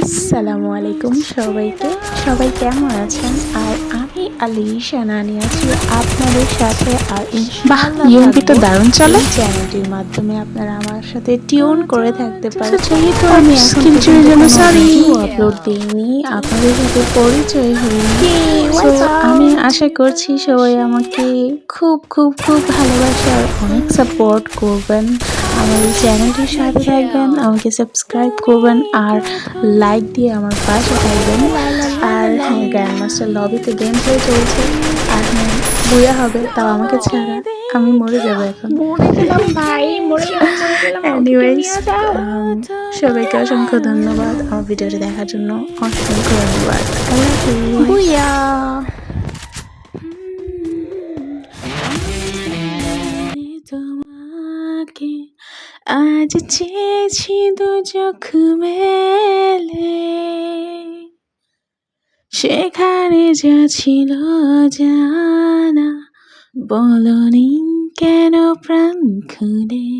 আসসালামু আলাইকুম সবাইকে। সবাই কেমন আছেন? আর আমি আলিশা নানি আছি আপনাদের সাথে। আর ইউএমপি তো দারুণ চলে। চ্যানেলটির মাধ্যমে আপনারা আমার সাথে টিউন করে থাকতে পারেন যেহেতু আমি আমি চুরির জন্য সরি আপলোড দিইনি। আপনাদের সাথে পরিচয় হয়নি আমি আশা করছি সবাই আমাকে খুব খুব খুব ভালোবাসে আর অনেক সাপোর্ট করবেন। আমার এই চ্যানেলটির সাথে থাকবেন আমাকে সাবস্ক্রাইব করবেন আর লাইক দিয়ে আমার পাশে থাকবেন। আর হ্যাঁ গ্র্যান্ড মাস্টার লবিতে গেম প্লে চলছে। আর হ্যাঁ বুয়া হবে তাও আমাকে ছাড়া আমি মরে যাব এখন। um, সবাইকে অসংখ্য ধন্যবাদ। আমার ভিডিওটি দেখার জন্য অসংখ্য ধন্যবাদ। আল্লাহ আজ চেয়েছি দু চোখ মেলে। সেখানে যা ছিল জানা বলনি কেন প্রাণ খুলে?